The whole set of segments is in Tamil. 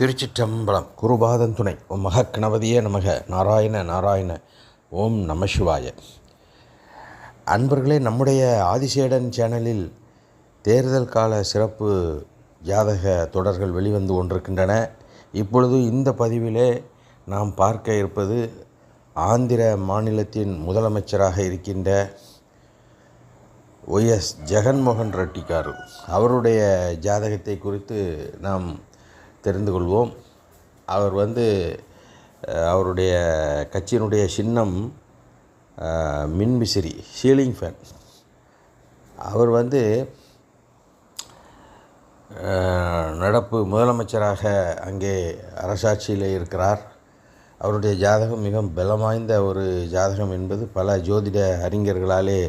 திருச்சிற்றம்பலம் குருபாதன் துணை. ஓம் மகக்கணபதியே நமக. நாராயண நாராயண. ஓம் நம சிவாய. அன்பர்களே நம்முடைய ஆதிசேடன் சேனலில் தேர்தல் கால சிறப்பு ஜாதக தொடர்கள் வெளிவந்து கொண்டிருக்கின்றன. இப்பொழுது இந்த பதிவிலே நாம் பார்க்க இருப்பது ஆந்திர மாநிலத்தின் முதலமைச்சராக இருக்கின்ற ஒய்எஸ் ஜெகன்மோகன் ரெட்டி அவருடைய ஜாதகத்தை குறித்து நாம் தெரிந்து கொள்வோம் அவர் வந்து அவருடைய கட்சியினுடைய சின்னம் மின்விசிறி சீலிங் ஃபேன். அவர் வந்து நடப்பு முதலமைச்சராக அங்கே அரசாட்சியில் இருக்கிறார். அவருடைய ஜாதகம் மிகவும் பலம் வாய்ந்த ஒரு ஜாதகம் என்பது பல ஜோதிட அறிஞர்களாலே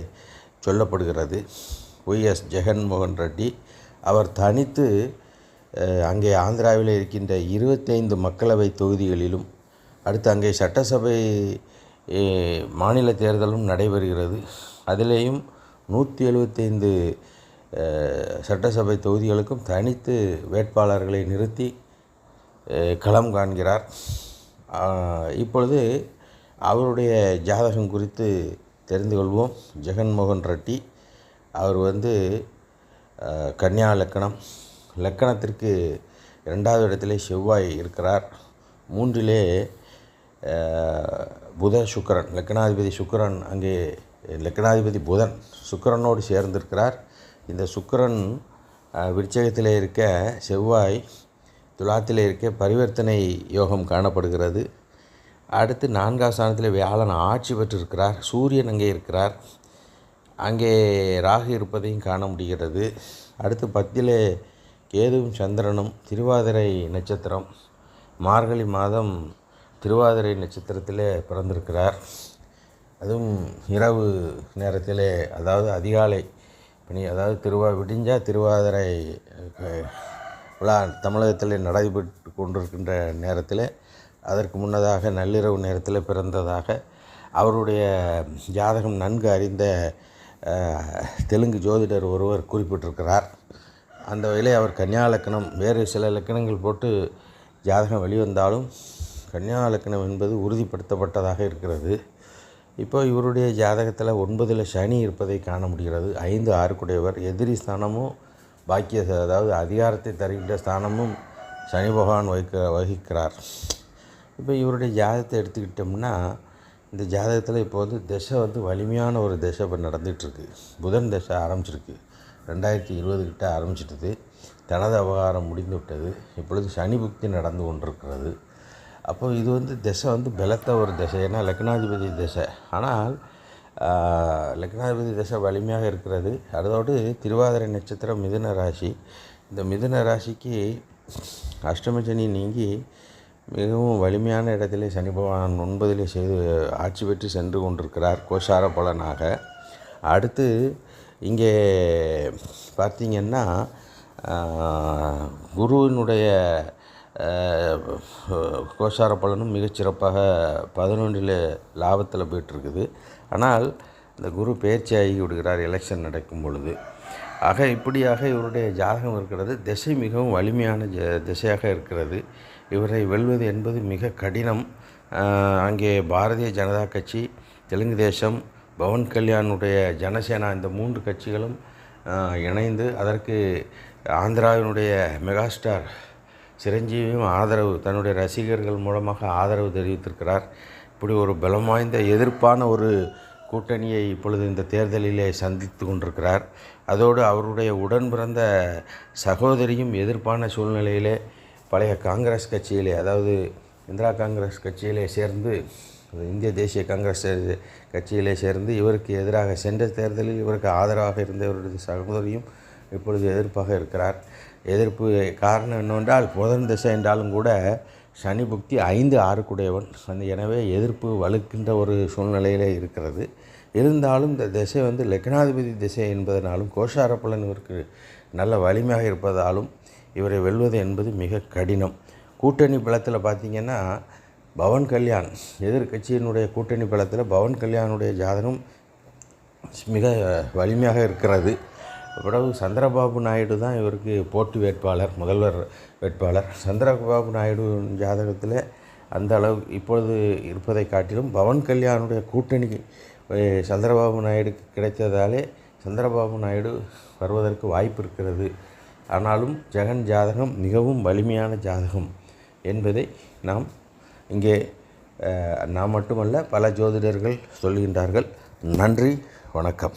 சொல்லப்படுகிறது. ஒய்எஸ் ஜெகன்மோகன் ரெட்டி அவர் தனித்து அங்கே ஆந்திராவில் இருக்கின்ற இருபத்தைந்து மக்களவை தொகுதிகளிலும் அடுத்து அங்கே சட்டசபை மாநில தேர்தலும் நடைபெறுகிறது. அதிலேயும் நூற்றி எழுபத்தைந்து சட்டசபை தொகுதிகளுக்கும் தனித்து வேட்பாளர்களை நிறுத்தி களம் காண்கிறார். இப்பொழுது அவருடைய ஜாதகம் குறித்து தெரிந்து கொள்வோம். ஜெகன்மோகன் ரெட்டி அவர் வந்து கன்னியா லக்கணம் லக்கணத்திற்கு இரண்டாவது இடத்திலே செவ்வாய் இருக்கிறார். மூன்றிலே புத சுக்கிரன் லக்கணாதிபதி சுக்கரன் அங்கே லக்கணாதிபதி புதன் சுக்கிரனோடு சேர்ந்திருக்கிறார். இந்த சுக்கரன் விருச்சகத்தில் இருக்க செவ்வாய் துலாத்தில் இருக்க பரிவர்த்தனை யோகம் காணப்படுகிறது. அடுத்து நான்காம் ஸ்தானத்தில் வியாழன் ஆட்சி பெற்றிருக்கிறார். சூரியன் அங்கே இருக்கிறார். அங்கே ராகு இருப்பதையும் காண முடிகிறது. அடுத்து பத்திலே கேதுவும் சந்திரனும் திருவாதிரை நட்சத்திரம். மார்கழி மாதம் திருவாதிரை நட்சத்திரத்திலே பிறந்திருக்கிறார். அதுவும் இரவு நேரத்திலே அதாவது அதிகாலை பணி அதாவது திருவா விடிஞ்சா திருவாதிரை விழா தமிழகத்தில் நடைபெற்று கொண்டிருக்கின்ற நேரத்தில் அதற்கு முன்னதாக நள்ளிரவு நேரத்தில் பிறந்ததாக அவருடைய ஜாதகம் நன்கு அறிந்த தெலுங்கு ஜோதிடர் ஒருவர் குறிப்பிட்டிருக்கிறார். அந்த வகையிலே அவர் கன்னியா லக்கணம் வேறு சில லக்கணங்கள் போட்டு ஜாதகம் வெளிவந்தாலும் கன்னியா லக்கணம் என்பது உறுதிப்படுத்தப்பட்டதாக இருக்கிறது. இப்போ இவருடைய ஜாதகத்தில் ஒன்பதில் சனி இருப்பதை காண முடிகிறது. ஐந்து ஆறுக்குடையவர் எதிரி ஸ்தானமும் பாக்கிய அதாவது அதிகாரத்தை தருகின்ற ஸ்தானமும் சனி பகவான் வகிக்க வகிக்கிறார். இப்போ இவருடைய ஜாதகத்தை எடுத்துக்கிட்டோம்னா இந்த ஜாதகத்தில் இப்போ வந்து திசை வந்து வலிமையான ஒரு திசை இப்போ நடந்துகிட்ருக்கு புதன் திசை ஆரம்பிச்சிருக்கு. ரெண்டாயிரத்தி இருபது கிட்ட ஆரம்பிச்சிட்டது. தனது அபகாரம் முடிந்து விட்டது இப்பொழுது சனி புக்தி நடந்து கொண்டிருக்கிறது. அப்போ இது வந்து திசை வந்து பலத்த ஒரு திசை. ஏன்னா லக்னாதிபதி திசை. ஆனால் லக்னாதிபதி திசை வலிமையாக இருக்கிறது. அதோடு திருவாதிரை நட்சத்திரம் மிதுன ராசி. இந்த மிதுன ராசிக்கு அஷ்டம சனி நீங்கி மிகவும் வலிமையான இடத்திலே சனி பகவான் ஒன்பதிலே செய்து ஆட்சி பெற்று சென்று கொண்டிருக்கிறார் கோஷார பலனாக. அடுத்து இங்கே பார்த்தீங்கன்னா குருவினுடைய கோசார கோஷார பலனும் மிகச்சிறப்பாக பதினொன்றில் லாபத்தில் போயிட்டுருக்குது. ஆனால் இந்த குரு பேச்சு ஆகி விடுகிறார் எலெக்ஷன் நடக்கும் பொழுது. ஆக இப்படியாக இவருடைய ஜாதகம் இருக்கிறது. திசை மிகவும் வலிமையான ஜ திசையாக இருக்கிறது. இவரை வெல்வது என்பது மிக கடினம். அங்கே பாரதிய ஜனதா கட்சி தெலுங்கு தேசம் பவன் கல்யாணுடைய ஜனசேனா இந்த மூன்று கட்சிகளும் இணைந்து அதற்கு ஆந்திராவினுடைய மெகாஸ்டார் சிரஞ்சீவியும் ஆதரவு தன்னுடைய ரசிகர்கள் மூலமாக ஆதரவு தெரிவித்திருக்கிறார். இப்படி ஒரு பலம் வாய்ந்த எதிர்ப்பான ஒரு கூட்டணியை இப்பொழுது இந்த தேர்தலிலே சந்தித்து கொண்டிருக்கிறார். அதோடு அவருடைய உடன் பிறந்த சகோதரியும் எதிர்ப்பான சூழ்நிலையிலே பழைய காங்கிரஸ் கட்சியிலே அதாவது இந்திரா காங்கிரஸ் கட்சியிலே சேர்ந்து இந்திய தேசிய காங்கிரஸ் கட்சியிலே சேர்ந்து இவருக்கு எதிராக சென்ற தேர்தலில் இவருக்கு ஆதரவாக இருந்த இவருடைய சகோதரியும் இப்பொழுது எதிர்ப்பாக இருக்கிறார். எதிர்ப்பு காரணம் என்னவென்றால் புதன் திசை என்றாலும் கூட சனி புக்தி ஐந்து ஆறுக்குடையவன். சனி எனவே எதிர்ப்பு வலுக்கின்ற ஒரு சூழ்நிலையிலே இருக்கிறது. இருந்தாலும் இந்த திசை வந்து லக்னாதிபதி திசை என்பதனாலும் கோஷாரப்பலன் இவருக்கு நல்ல வலிமையாக இருப்பதாலும் இவரை வெல்வது என்பது மிக கடினம். கூட்டணி பலத்தில் பார்த்திங்கன்னா பவன் கல்யாண். எதிர்க்கட்சியினுடைய கூட்டணி பலத்தில் பவன் கல்யாணுடைய ஜாதகம் மிக வலிமையாக இருக்கிறது. பிறகு சந்திரபாபு நாயுடு தான் இவருக்கு போட்டி வேட்பாளர் முதல்வர் வேட்பாளர். சந்திரபாபு நாயுடு ஜாதகத்தில் அந்த அளவு இப்பொழுது இருப்பதை காட்டிலும் பவன் கல்யாணுடைய கூட்டணி சந்திரபாபு நாயுடுக்கு கிடைத்ததாலே சந்திரபாபு நாயுடு வருவதற்கு வாய்ப்பு இருக்கிறது. ஆனாலும் ஜெகன் ஜாதகம் மிகவும் வலிமையான ஜாதகம் என்பதை நாம் இங்கே நான் நாம் மட்டுமல்ல பல ஜோதிடர்கள் சொல்கின்றார்கள். நன்றி வணக்கம்.